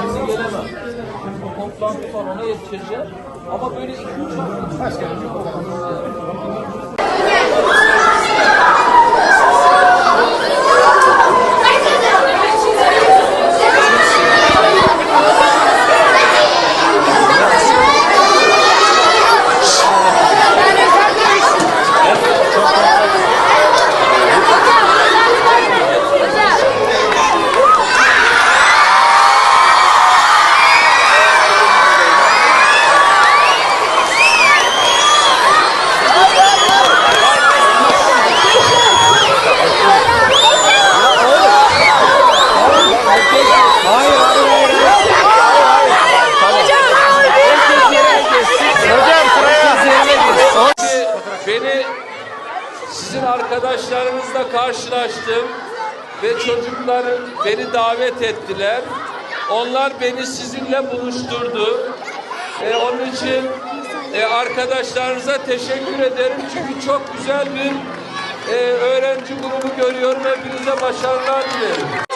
Şimdi gelemem. Şimdi toplantı var ona. Ama böyle iki üç Beni sizin arkadaşlarınızla karşılaştım ve çocuklar beni davet ettiler. Onlar beni sizinle buluşturdu. E, onun için e, arkadaşlarınıza teşekkür ederim. Çünkü çok güzel bir e, öğrenci grubu görüyorum. Hepinize başarılar dilerim.